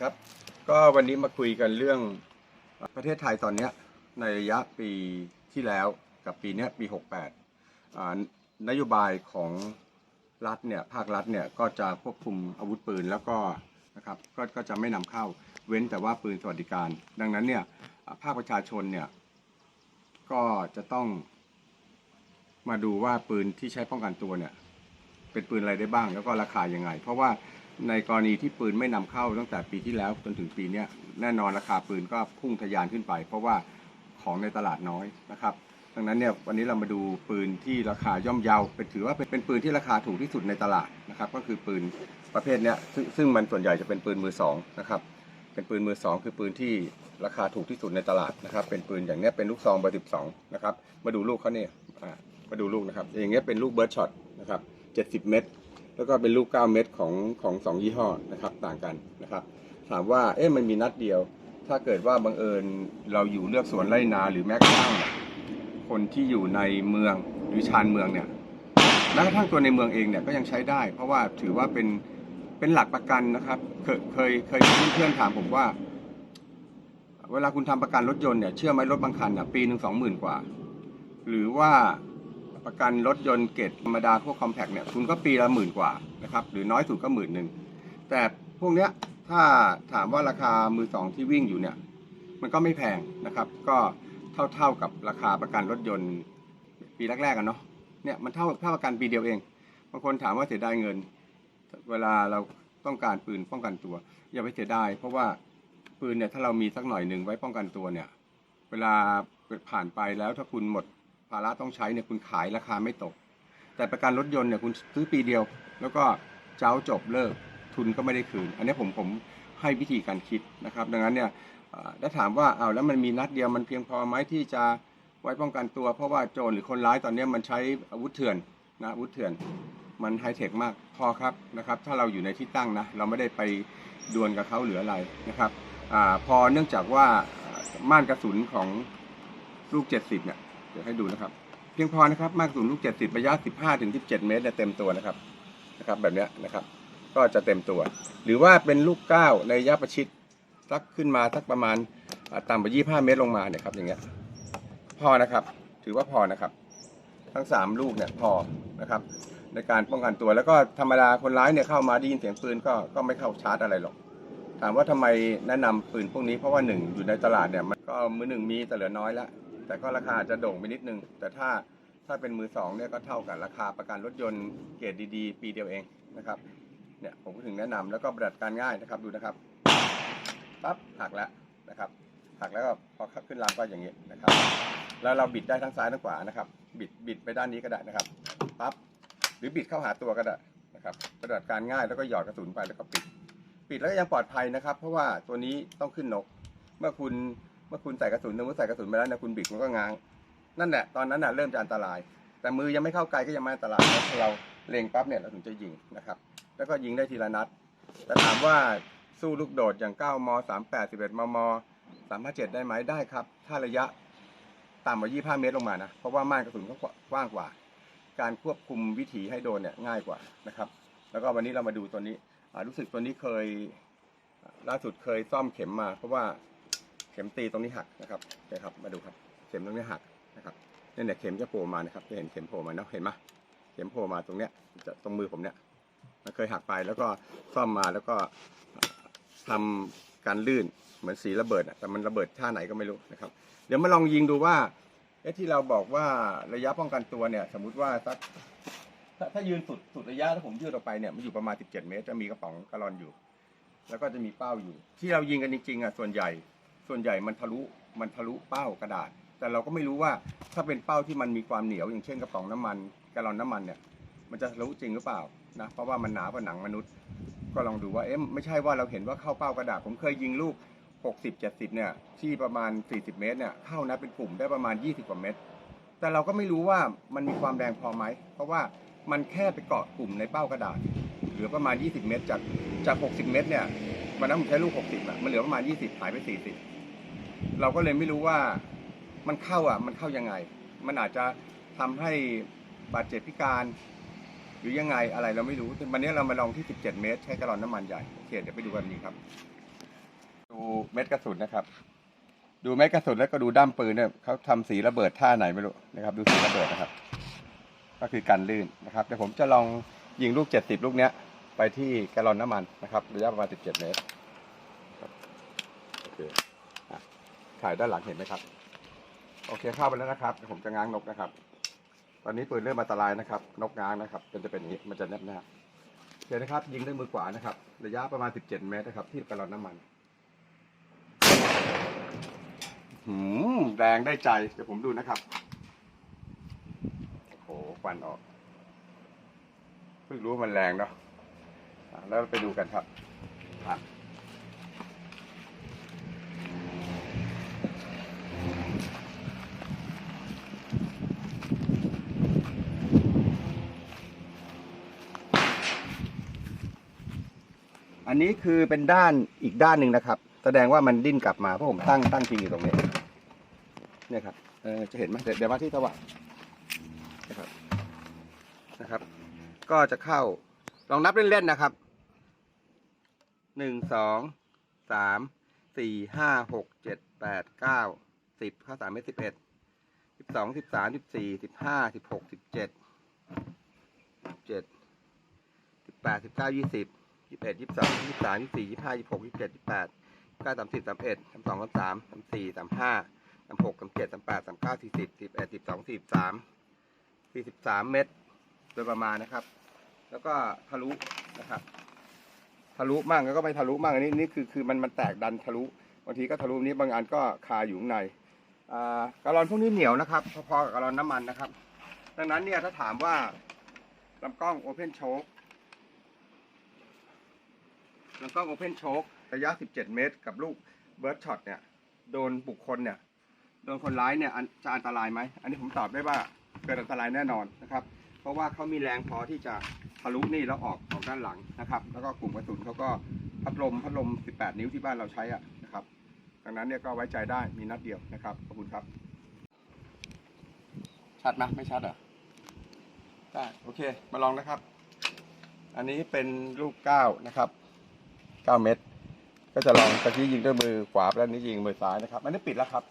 ครับ ก็วันนี้มาคุยกันเรื่องประเทศไทยตอนนี้ในระยะปีที่แล้วกับปีนี้ปี 68 นโยบายของรัฐเนี่ยภาครัฐเนี่ยก็จะควบคุมอาวุธปืนแล้วก็นะครับก็ก็จะไม่นำเข้าเว้นแต่ว่าปืนสวัสดิการ ดังนั้นเนี่ยภาคประชาชนเนี่ยก็จะต้องมาดูว่าปืนที่ใช้ป้องกันตัวเนี่ยเป็นปืนอะไรได้บ้างแล้วก็ราคายังไง เพราะว่า ในกรณีที่ปืนไม่นำเข้าตั้งแต่ปีที่แล้วจนถึงปีนี้แน่นอนราคาปืนก็พุ่งทะยานขึ้นไป เพราะว่าของในตลาดน้อยนะครับดังนั้นเนี่ยวันนี้เรามาดูปืนที่ราคาย่อมเยาเป็นถือว่าเป็นปืนที่ราคาถูกที่สุดในตลาดนะครับก็คือปืนประเภทเนี้ยซึ่งซึ่งมันส่วนใหญ่จะเป็นปืนมือสองนะครับเป็นปืนมือสองคือปืนที่ราคาถูกที่สุดในตลาดนะครับเป็นปืนอย่างเนี้ยเป็นลูกซองเบอร์สิบสองนะครับมาดูลูกเขาเนี่ยมาดูลูกนะครับอย่างเงี้ยเป็นลูกเบิร์ดช็อตนะครับเจ็ดสิบเม็ด แล้วก็เป็นลูก 9 เม็ดของของสองยี่ห้อนะครับต่างกันนะครับ ถามว่าเอ๊ะมันมีนัดเดียว ถ้าเกิดว่าบังเอิญเราอยู่เลือกสวนไร่นาหรือแม้กระทั่งคนที่อยู่ในเมืองหรือชานเมืองเนี่ยแม้กระทั่งตัวในเมืองเองเนี่ยก็ยังใช้ได้ เพราะว่าถือว่าเป็นเป็นหลักประกันนะครับเคยเคยเคยเพื่อนๆถามผมว่า เวลาคุณทำประกันรถยนต์เนี่ยเชื่อไหมรถบางคันอะปีหนึ่งสองหมื่นกว่า หรือว่า ประกันรถยนต์เกรดธรรมดาพวกคอมแพกเนี่ยคุณก็ปีละหมื่นกว่านะครับหรือน้อยสุดก็หมื่นหนึ่งแต่พวกเนี้ยถ้าถามว่าราคามือสองที่วิ่งอยู่เนี่ยมันก็ไม่แพงนะครับ ก็เท่าเท่ากับราคาประกันรถยนต์ปีแรกๆกันเนาะเนี่ยมันเท่าเท่าประกันปีเดียวเองบางคนถามว่าเสียดายเงิน เวลาเราต้องการปืนป้องกันตัว อย่าไปเสียดายเพราะว่าปืนเนี่ยถ้าเรามีสักหน่อยหนึ่งไว้ป้องกันตัวเนี่ย เวลาผ่านไปแล้วถ้าคุณหมด ภาระต้องใช้เนี่ยคุณขายราคาไม่ตก แต่ประกันรถยนต์เนี่ยคุณซื้อปีเดียว แล้วก็เจ้าจบเลิกทุนก็ไม่ได้คืน อันนี้ผมผมให้วิธีการคิดนะครับ ดังนั้นเนี่ยถ้าถามว่าเอาแล้วมันมีนัดเดียวมันเพียงพอไหมที่จะไว้ป้องกันตัว เพราะว่าโจรหรือคนร้ายตอนนี้มันใช้อาวุธเถื่อนนะอาวุธเถื่อนมันไฮเทคมากพอครับนะครับ ถ้าเราอยู่ในที่ตั้งนะเราไม่ได้ไปดวลกับเขาหรืออะไรนะครับอพอเนื่องจากว่าอ่าม่านกระสุนของลูก 70เนี่ย เดี๋ยวให้ดูนะครับ เพียงพอนะครับ มากสุนลูก70ระยะ15ถึง17เมตรเนี่ยเต็มตัวนะครับนะครับ แบบเนี้ยนะครับ ก็จะเต็มตัว หรือว่าเป็นลูก9ในระยะประชิดสักขึ้นมาสักประมาณอ่าต่ำกว่า25เมตรลงมาเนี่ยครับอย่างเงี้ยพอนะครับ ถือว่าพอนะครับ ทั้ง3ลูกเนี่ยพอนะครับ ในการป้องกันตัวแล้วก็ธรรมดาคนร้ายเนี่ยเข้ามาได้ยินเสียงปืนก็ก็ไม่เข้าชาร์จอะไรหรอกถามว่าทำไมแนะนำปืนพวกนี้เพราะว่าหนึ่งอยู่ในตลาดเนี่ยมันก็มือหนึ่งมีแต่เหลือน้อยแล้ว แต่ก็ราคาอาจจะโด่งไปนิดนึง แต่ถ้าถ้าเป็นมือสองเนี่ยก็เท่ากับราคาประกันรถยนต์เกรดดีๆ ปีเดียวเองนะครับเนี่ยผมก็ถึงแนะนำแล้วก็ปฏิบัติการง่ายนะครับดูนะครับปั๊บหักแล้วนะครับหักแล้วก็พอขึ้นลำก็อย่างนี้นะครับ แล้วเราบิดได้ทั้งซ้ายทั้งขวานะครับ บิดบิดไปด้านนี้ก็ได้นะครับปั๊บหรือบิดเข้าหาตัวก็ได้นะครับปฏิบัติการง่ายแล้วก็หยอดกระสุนไปแล้วก็ปิด ปิดแล้วก็ยังปลอดภัยนะครับ เพราะว่าตัวนี้ต้องขึ้นนก เมื่อคุณ เมื่อคุณใส่กระสุนสมมติใส่กระสุนไปแล้วนะคุณบิดมันก็ง้าง นั่นแหละตอนนั้นน่ะเริ่มจะอันตราย แต่มือยังไม่เข้าไกลก็ยังไม่อันตรายแล้วเราเล็งปั๊บเนี่ยเราถึงจะยิงนะครับ แล้วก็ยิงได้ทีละนัด แต่ถามว่าสู้ลูกโดดอย่าง 9 ม 38 11 มม 357 ได้ไหมได้ครับ ถ้าระยะต่ำกว่า 25 เมตรลงมานะ เพราะว่าม่านกระสุนก็กว้างกว่า การควบคุมวิถีให้โดนเนี่ยง่ายกว่านะครับ แล้วก็วันนี้เรามาดูตัวนี้รู้สึกตัวนี้เคยล่าสุดเคยซ่อมเข็มมา เพราะว่า ข็มตีตรงนี้หักนะครับเนี่ยครับ มาดูครับ เข็มตรงนี้หักนะครับเนี่ยเนี่ยเข็มจะโผล่มานะครับ จะเห็นเข็มโผล่มาเนาะ เห็นไหมเข็มโผล่มาตรงเนี้ยจะตรงมือผมเนี่ย มันเคยหักไปแล้วก็ซ่อมมาแล้วก็อ่าทำการลื่นเหมือนสีระเบิดอะแต่มันระเบิดท่าไหนก็ไม่รู้นะครับ เดี๋ยวมาลองยิงดูว่าเอ๊ะที่เราบอกว่าระยะป้องกันตัวเนี่ย สมมุติว่าสักถ้าถ้ายืนสุดสุดระยะถ้าผมยืดออกไปเนี่ยมันอยู่ประมาณ 17 เมตร จะมีกระป๋องกะลอนอยู่ แล้วก็จะมีเป้าอยู่ ที่เรายิงกันจริงๆอะส่วนใหญ่ ส่วนใหญ่มันทะลุมันทะลุเป้ากระดาษ แต่เราก็ไม่รู้ว่าถ้าเป็นเป้าที่มันมีความเหนียว อย่างเช่นกระป๋องน้ำมันกระลอนน้ำมันเนี่ยมันจะทะลุจริงหรือเปล่านะเพราะว่ามันหนากว่าหนังมนุษย์ ก็ลองดูว่าเอ๊ะไม่ใช่ว่าเราเห็นว่าเข้าเป้ากระดาษผมเคยยิงลูก 60 70เนี่ยที่ประมาณ 40 เมตรเนี่ยเข้านะเป็นกลุ่มได้ประมาณ 20 กว่าเมตร แต่เราก็ไม่รู้ว่ามันมีความแรงพอไหมเพราะว่ามันแค่ไปเกาะกลุ่มในเป้ากระดาษเหลือประมาณ 20 เมตรจากจาก 60 เมตรเนี่ยวันนั้นผมใช้ลูก 60อะมันเหลือประมาณ 20 หายไป 40 เราก็เลยไม่รู้ว่ามันเข้าอะ มันเข้ายังไง มันอาจจะทำให้บาดเจ็บพิการหรือยังไงอะไรเราไม่รู้แต่วันนี้เรามาลองที่ 17 เมตร ใช้กระลอนน้ำมันใหญ่โอเคเดี๋ยวไปดูกันดีครับ ดูเม็ดกระสุนนะครับ ดูเม็ดกระสุนแล้วก็ดูด้ามปืนเนี่ยเขาทำสีระเบิดท่าไหนไม่รู้นะครับ ดูสีระเบิดนะครับ ก็คือการลื่นนะครับเดี๋ยวผมจะลองยิงลูก 70 ลูกเนี้ย ไปที่แกลลอนน้ำมันนะครับระยะประมาณ 17 เมตรโอเค ถ่ายด้านหลังเห็นไหมครับ โอเคเข้าไปแล้วนะครับ ผมจะง้างนกนะครับ ตอนนี้ปืนเริ่มอันตรายนะครับ นกง้างนะครับเป็นจะเป็นอย่างนี้มันจะแนบแนบเดี๋ยวนะครับ ยิงด้วยมือขวานะครับ ระยะประมาณ 17 เมตรนะครับ ที่แกลลอนน้ำมันหืมแรงได้ใจเดี๋ยวผมดูนะครับโอ้โหควันออกเพิ่งรู้ว่ามันแรงเนาะแล้วไปดูกันครับอะ อันนี้คือเป็นด้านอีกด้านหนึ่งนะครับ แสดงว่ามันดิ้นกลับมาเพราะผมตั้งตั้งพิงอยู่ตรงนี้เนี่ยครับเออจะเห็นไหมเดี๋ยวเดี๋ยวมาที่สว่างนะครับนะครับ ก็จะเข้าลองนับเล่นๆนะครับหนึ่งสองสามสี่ห้าหกเจ็ดแปดเก้าสิบข้าสามเมตรสิบเอ็ดสิบสองสิบสามสิบสี่สิบห้าสิบหกสิบเจ็ดเจ็ดสิบแปดสิบเก้ายี่สิบ ยี่สิบเอ็ดยี่สิบสองยี่สิบสามยี่สิบสี่ยี่สิบห้ายี่สิบหกยี่สิบเจ็ดยี่สิบแปดเก้าสามสิบสามเอ็ดสามสองสามสามสามสี่สามห้าสามหกสามเจ็ดสามแปดสามเก้าสี่สิบสี่สิบเอ็ดสิบสองสี่สิบสามสี่สิบสามเมตรโดยประมาณนะครับ แล้วก็ทะลุนะครับ ทะลุมั่งแล้วก็ไม่ทะลุมั่งอันนี้นี่คือคือมันมันแตกดันทะลุบางทีก็ทะลุนี้บางอันก็คาอยู่ข้างในอ่ากะลอนพวกนี้เหนียวนะครับ พอๆกับกะลอนน้ำมันนะครับ ดังนั้นเนี่ยถ้าถามว่าลำกล้องโอเพนโชค แล้วก็โอเพนโชคระยะ 17 เมตร กับลูกเบิร์ดช็อตเนี่ย โดนบุคคลเนี่ย โดนคนร้ายเนี่ยอันจะอันตรายไหม อันนี้ผมตอบได้ว่าเกิดอันตรายแน่นอนนะครับ เพราะว่าเขามีแรงพอที่จะทะลุนี่แล้วออกออกด้านหลังนะครับ แล้วก็กลุ่มกระสุนเขาก็พัดลมพัดลม 18 นิ้วที่บ้านเราใช้อะนะครับ ดังนั้นเนี่ยก็ไว้ใจได้มีนัดเดียวนะครับ ขอบคุณครับ ชัดไหมไม่ชัดเหรอะได้โอเค มาลองนะครับ อันนี้เป็นลูกเก้านะครับ 9เม็ดก็จะลองตะกี้ยิงด้วยมือขวาแล้วนี้ยิงมือซ้ายนะครับอันนี้ปิดแล้วครับ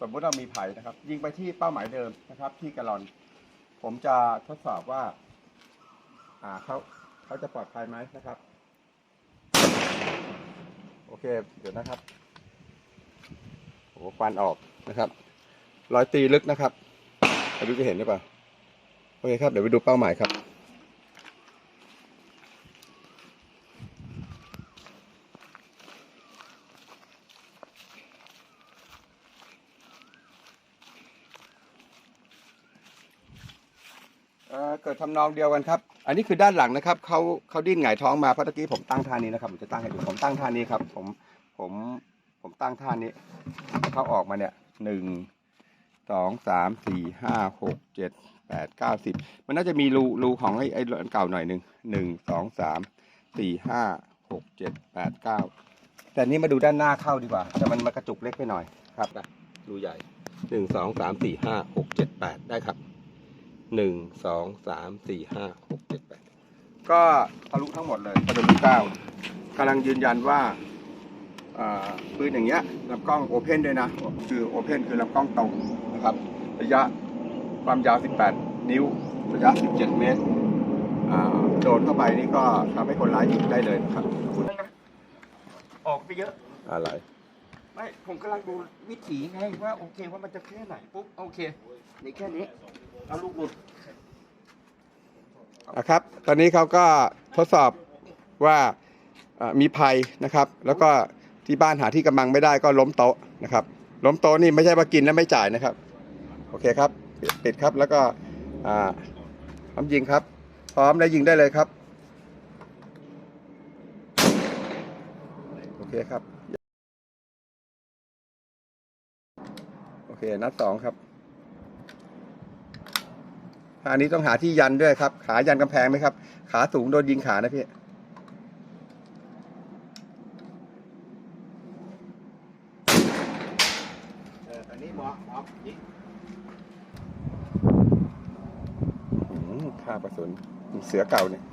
สมมุติเรามีไผ่นะครับ ยิงไปที่เป้าหมายเดิมนะครับ ที่กะลอน ผมจะทดสอบว่า อ่าเขาเขาจะปลอดภัยไหมนะครับ โอเค เดี๋ยวนะครับโอ้ควันออกนะครับรอยตีลึกนะครับไม่รู้จะเห็นหรือเปล่าโอเคครับเดี๋ยวไปดูเป้าหมายครับ เอ่อเกิด ทำนองเดียวกันครับ อันนี้คือด้านหลังนะครับเขาเขาดิ้นหงายท้องมาเพราะตะกี้ผมตั้งท่านี้นะครับผมจะตั้งให้ดูผมตั้งท่านี้ครับ ผมผมผมตั้งท่านี้เขาออกมาเนี่ยหนึ่งสองสามสี่ห้าหกเจ็ดแปดเก้าสิบมันน่าจะมีรูรูของไอ้ไอ้อันเก่าหน่อยหนึ่งหนึ่งสองสามสี่ห้าหกเจ็ดแปดเก้าแต่นี้มาดูด้านหน้าเข้าดีกว่า แต่มันมากระจุกเล็กไปหน่อยครับนะรูใหญ่หนึ่งสองสามสี่ห้าหกเจ็ดแปดได้ครับ หนึ่งสองสามสี่ห้าหกเจ็ดแปดก็ทะลุทั้งหมดเลยประตูเก้ากำลังยืนยันว่าอ่าปืนอย่างเงี้ยลำกล้องโอเพนด้วยนะ คือโอเพนคือลำกล้องตรงนะครับ ระยะความยาว 18 นิ้ว ระยะ 17 เมตรอ่าโดนเข้าไปนี่ก็ทำให้คนร้ายยิงได้เลยนะครับออกไปเยอะอะไร ไม่ผมกำลังดูวิถีไงว่าโอเคว่ามันจะแค่ไหนปุ๊บโอเคนี่แค่นี้เอาลูกหลุดนะครับ ตอนนี้เขาก็ทดสอบว่ามีภัยนะครับ แล้วก็ที่บ้านหาที่กำบังไม่ได้ก็ล้มโต๊ะนะครับ ล้มโต๊ะนี่ไม่ใช่ว่ากินแล้วไม่จ่ายนะครับ โอเคครับปิดครับแล้วก็อ่าพร้อมยิงครับ พร้อมแล้วยิงได้เลยครับ โอเคครับ เค นัดสองครับอันนี้ต้องหาที่ยันด้วยครับ ขายันกำแพงไหมครับ ขาสูงโดนยิงขานะพี่เอออันนี้หมอหมอยิงอืมค่าประสุนเสือเก่าเนี่ย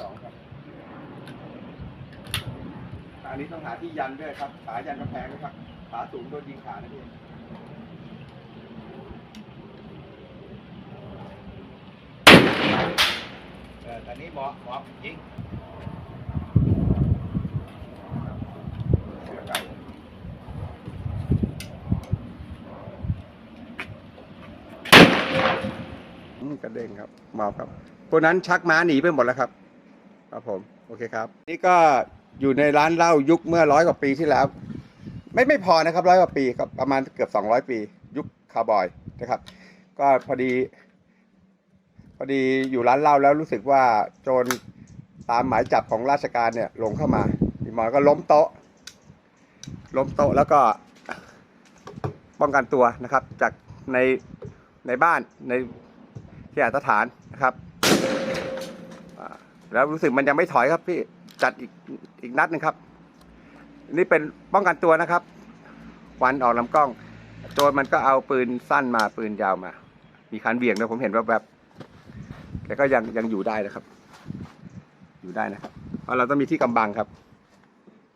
สองครับอันนี้ต้องหา ที่ยันด้วยครับ ขายันกระแพงนะครับ ขาสูงโดนยิงขานะพี่เออตอนนี้หมอหมอยิงเสือไก่อืมกระเด้งครับเมาครับพวกนั้นชักม้าหนีไปหมดแล้วครับ ครับผม โอเคครับ นี่ก็ อยู่ในร้านเหล้ายุคเมื่อร้อยกว่าปีที่แล้ว ไม่ไม่พอนะครับร้อยกว่าปีครับประมาณเกือบสองร้อยปี ยุคคาวบอยนะครับ ก็พอดี พอดีอยู่ร้านเหล้าแล้วรู้สึกว่าโจรตามหมายจับของราชการเนี่ยหลงเข้ามาพี่หมอก็ล้มโต๊ะ ล้มโต๊ะแล้วก็ป้องกันตัวนะครับ จากในในบ้านในที่อาสถานนะครับแล้วรู้สึกมันยังไม่ถอยครับพี่ จัดอีกอีกนัดหนึงครับ นี่เป็นป้องกันตัวนะครับควันออกลำกล้อง โจรมันก็เอาปืนสั้นมาปืนยาวมา มีคันเบี่ยงนะผมเห็นว่าแบบแต่ก็ยังยังอยู่ได้นะครับ อยู่ได้นะครับ เพราะเราต้องมีที่กำบังครับ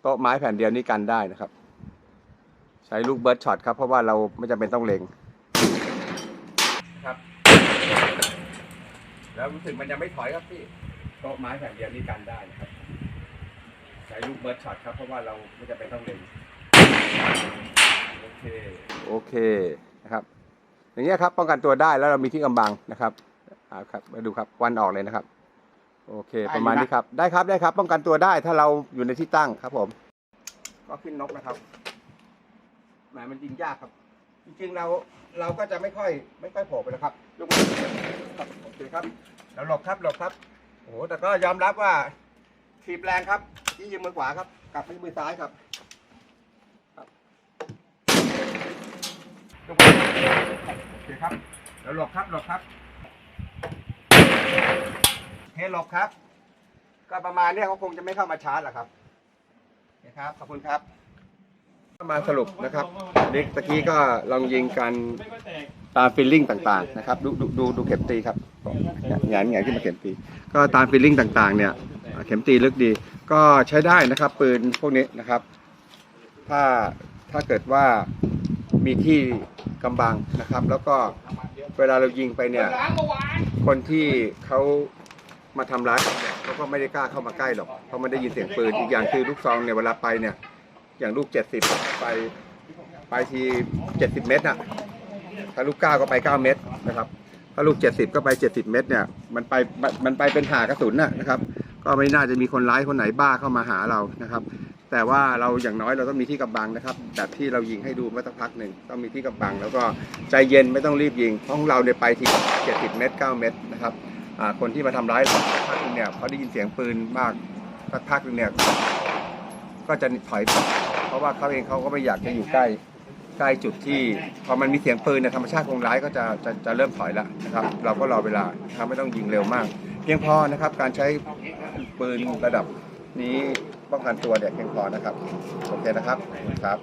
โต๊ะไม้แผ่นเดียวนี่กันได้นะครับ ใช้ลูกเบิร์ดช็อตครับ เพราะว่าเราไม่จำเป็นต้องเล็งครับ แล้วรู้สึกมันยังไม่ถอยครับพี่ โต๊ะไม้แผ่นเดียวนี่กันได้นะครับ ใช้ลูกเบิร์ดช็อตครับ เพราะว่าเราไม่จำเป็นต้องเล็งโอเค โอเคนะครับ อย่างเงี้ยครับ ป้องกันตัวได้แล้วเรามีที่กำบังนะครับอ่าครับ มาดูครับวันออกเลยนะครับ โอเคประมาณนี้ครับ ได้ครับได้ครับ ป้องกันตัวได้ถ้าเราอยู่ในที่ตั้งครับผม ก็ขึ้นนกนะครับแหมมันยิงยากครับ จริงๆเราเราก็จะไม่ค่อยไม่ค่อยโผล่ไปนะครับยกมือครับโอเคครับ เราหลบครับหลบครับ โอ้โหแต่ก็ยอมรับว่า ถีบแรงครับยิ่งยิงมือขวาครับ กลับไปมือซ้ายครับโอเคครับเราหลบครับหลบครับเฮหลบครับ ก็ประมาณเนี้ยเขาคงจะไม่เข้ามาชาร์จหรอกครับโอเคครับขอบคุณครับมาสรุปนะครับเด็กตะกี้ก็ลองยิงกันตามฟีลลิ่งต่างๆนะครับ ดูดูดูเข็มตีครับงานงานที่มาเข็มตี ก็ตามฟีลลิ่งต่างๆเนี่ย เข็มตีลึกดี ก็ใช้ได้นะครับ ปืนพวกนี้นะครับ ถ้าถ้าเกิดว่ามีที่กำบังนะครับ แล้วก็เวลาเรายิงไปเนี่ย คนที่เขามาทำร้ายเขาก็ไม่ได้กล้าเข้ามาใกล้หรอกเพราะมันได้ยินเสียงปืนอีกอย่างคือลูกซองเนี่ยเวลาไปเนี่ย อย่างลูกเจ็ดสิบไปไปทีเจ็ดสิบเมตรน่ะถ้าลูกเก้าก็ไปเก้าเมตรนะครับ ถ้าลูกเจ็ดสิบก็ไปเจ็ดสิบเมตรเนี่ย มันไปมันไปเป็นหากระสุนน่ะนะครับ ก็ไม่น่าจะมีคนร้ายคนไหนบ้าเข้ามาหาเรานะครับ แต่ว่าเราอย่างน้อยเราต้องมีที่กำบังนะครับ แบบที่เรายิงให้ดูเมื่อสักพักหนึ่งต้องมีที่กำบัง แล้วก็ใจเย็นไม่ต้องรีบยิงเพราะของเราเนี่ยไปที70 เมตร 9 เมตรนะครับคนที่มาทำร้ายเราสักพักหนึงเนี่ยพอได้ยินเสียงปืนมากสักพักหนึงเนี่ยก็จะถอยเพราะว่าเขาเองเขาก็ไม่อยากจะอยู่ใกล้ใกล้จุดที่พอมันมีเสียงปืนเนี่ยธรรมชาติคนร้ายก็จะจะจะเริ่มถอยแล้วนะครับ เราก็รอเวลาครับไม่ต้องยิงเร็วมาก เพียงพอนะครับการใช้ ปืนระดับนี้ป้องกันตัวเนี่ยเพียงพอนะครับโอเคนะครับครับ